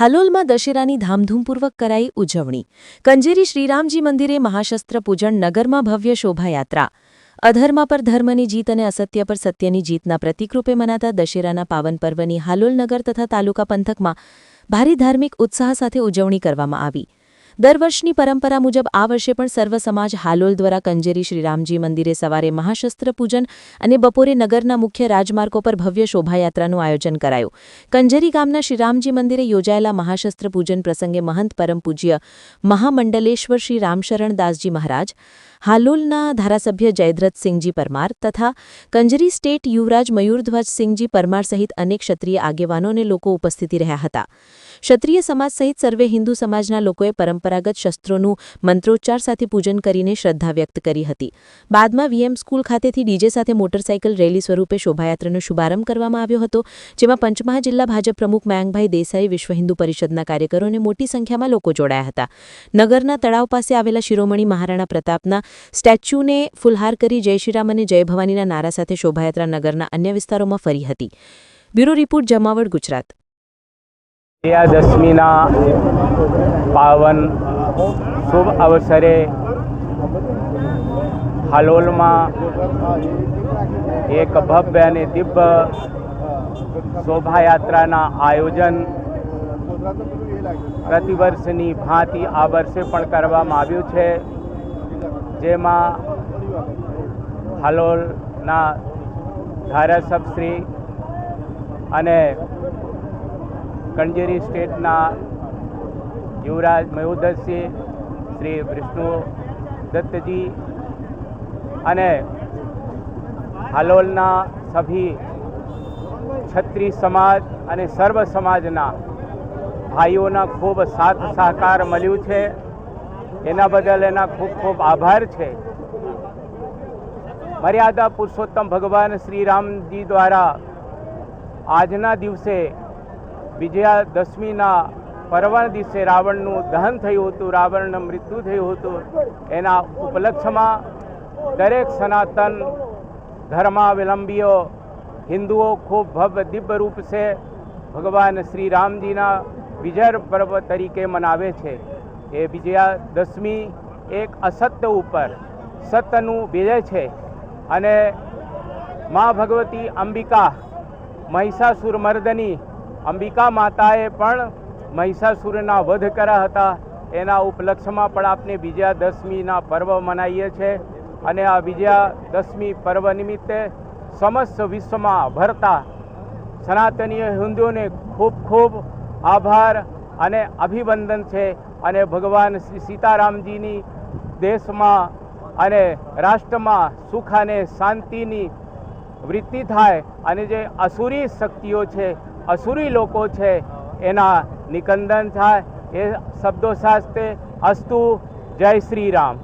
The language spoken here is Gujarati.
હાલોલમાં દશેરાની ધામધૂમપૂર્વક કરાઈ ઉજવણી. કંજેરી શ્રીરામજી મંદિરે મહાશસ્ત્ર પૂજન, નગરમાં ભવ્ય શોભાયાત્રા. અધર્મ પર ધર્મની જીત અને અસત્ય પર સત્યની જીતના પ્રતિકરૂપે મનાતા દશેરાના પાવન પર્વની હાલોલ નગર તથા તાલુકા પંથકમાં ભારે ધાર્મિક ઉત્સાહ સાથે ઉજવણી કરવામાં આવી. દર વર્ષની પરંપરા મુજબ આ વર્ષે પણ સર્વ સમાજ હાલોલ દ્વારા કંજેરી શ્રીરામજી મંદિરે સવારે મહાશસ્ત્ર પૂજન અને બપોરે નગરના મુખ્ય રાજમાર્ગો પર ભવ્ય શોભાયાત્રાનું આયોજન કરાયું. કંજેરી ગામના શ્રીરામજી મંદિરે યોજાયેલા મહાશસ્ત્ર પૂજન પ્રસંગે મહંત પરમ પૂજ્ય મહામંડલેશ્વર શ્રી રામશરણ દાસજી મહારાજ, હાલોલના ધારાસભ્ય જયદ્રથસિંહજી પરમાર તથા કંજરી સ્ટેટ યુવરાજ મયુરધ્વજસિંહજી પરમાર સહિત અનેક ક્ષત્રિય આગેવાનો અને લોકો ઉપસ્થિતિ રહ્યા હતા. ક્ષત્રિય સમાજ સહિત સર્વે હિન્દુ સમાજના લોકોએ પરંપરાગત શસ્ત્રોનું મંત્રોચ્ચાર સાથે પૂજન કરીને શ્રદ્ધા વ્યક્ત કરી હતી. બાદમાં વીએમ સ્કૂલ ખાતેથી ડીજે સાથે મોટરસાયકલ રેલી સ્વરૂપે શોભાયાત્રાનો શુભારંભ કરવામાં આવ્યો હતો, જેમાં પંચમહાલ જિલ્લા ભાજપ પ્રમુખ મયંકભાઈ દેસાઈ વિશ્વ હિન્દુ પરિષદના કાર્યકરોને મોટી સંખ્યામાં લોકો જોડાયા હતા. નગરના તળાવ પાસે આવેલા શિરોમણી મહારાણા પ્રતાપના સ્ટેચ્યુને ફુલહાર કરી જય શ્રીરામ અને જય ભવાનીના નારા સાથે શોભાયાત્રા નગરના અન્ય વિસ્તારોમાં ફરી હતી. બ્યુરો રિપોર્ટ, જમાવડ, ગુજરાત. વિજયાદશમીના પાવન શુભ અવસરે હાલોલમાં એક ભવ્ય અને દિવ્ય શોભાયાત્રાના આયોજન પ્રતિવર્ષની ભાંતિ આ વર્ષે પણ કરવામાં આવ્યું છે. જેમાં હાલોલના ધારાસભશ્રી અને કણજેરી સ્ટેટના યુવરાજ મયુદરસિંહ શ્રી વિષ્ણુ દત્તજી અને હાલોલના સભી છત્રી સમાજ અને સર્વ સમાજના ભાઈઓના ખૂબ સાથ સહકાર મળ્યું છે. એના બદલ એના ખૂબ ખૂબ આભાર છે. મર્યાદા પુરુષોત્તમ ભગવાન શ્રી રામજી દ્વારા આજના દિવસે વિજયાદશમીના પર્વના દિવસે રાવણનું દહન થયું હતું, રાવણનું મૃત્યુ થયું હતું. એના ઉપલક્ષમાં દરેક સનાતન ધર્માવલંબીઓ, હિન્દુઓ ખૂબ ભવ્ય દિવ્ય રૂપ છે. ભગવાન શ્રી રામજીના વિજય પર્વ તરીકે મનાવે છે. એ વિજયાદશમી એક અસત્ય ઉપર સત્યનું વિજય છે અને મા ભગવતી અંબિકા મહિષાસુર મર્દની અંબિકા માતાએ પણ મહિષાસુરના વધ કર્યા હતા. એના ઉપલક્ષમાં પણ આપણે વિજયાદશમીના પર્વ મનાવીએ છીએ અને આ વિજયાદશમી પર્વ નિમિત્તે સમસ્ત વિશ્વમાં ભરતા સનાતનીય હિન્દુઓને ખૂબ ખૂબ આભાર અને અભિવંદન છે અને ભગવાન શ્રી સીતારામજીની દેશમાં અને રાષ્ટ્રમાં સુખ અને શાંતિની વૃત્તિ થાય અને જે અસુરી શક્તિઓ છે અસુરી લોકો છે એના નિકંદન થાય એ શબ્દો શાસ્ત્રે અસ્તુ જય શ્રી રામ.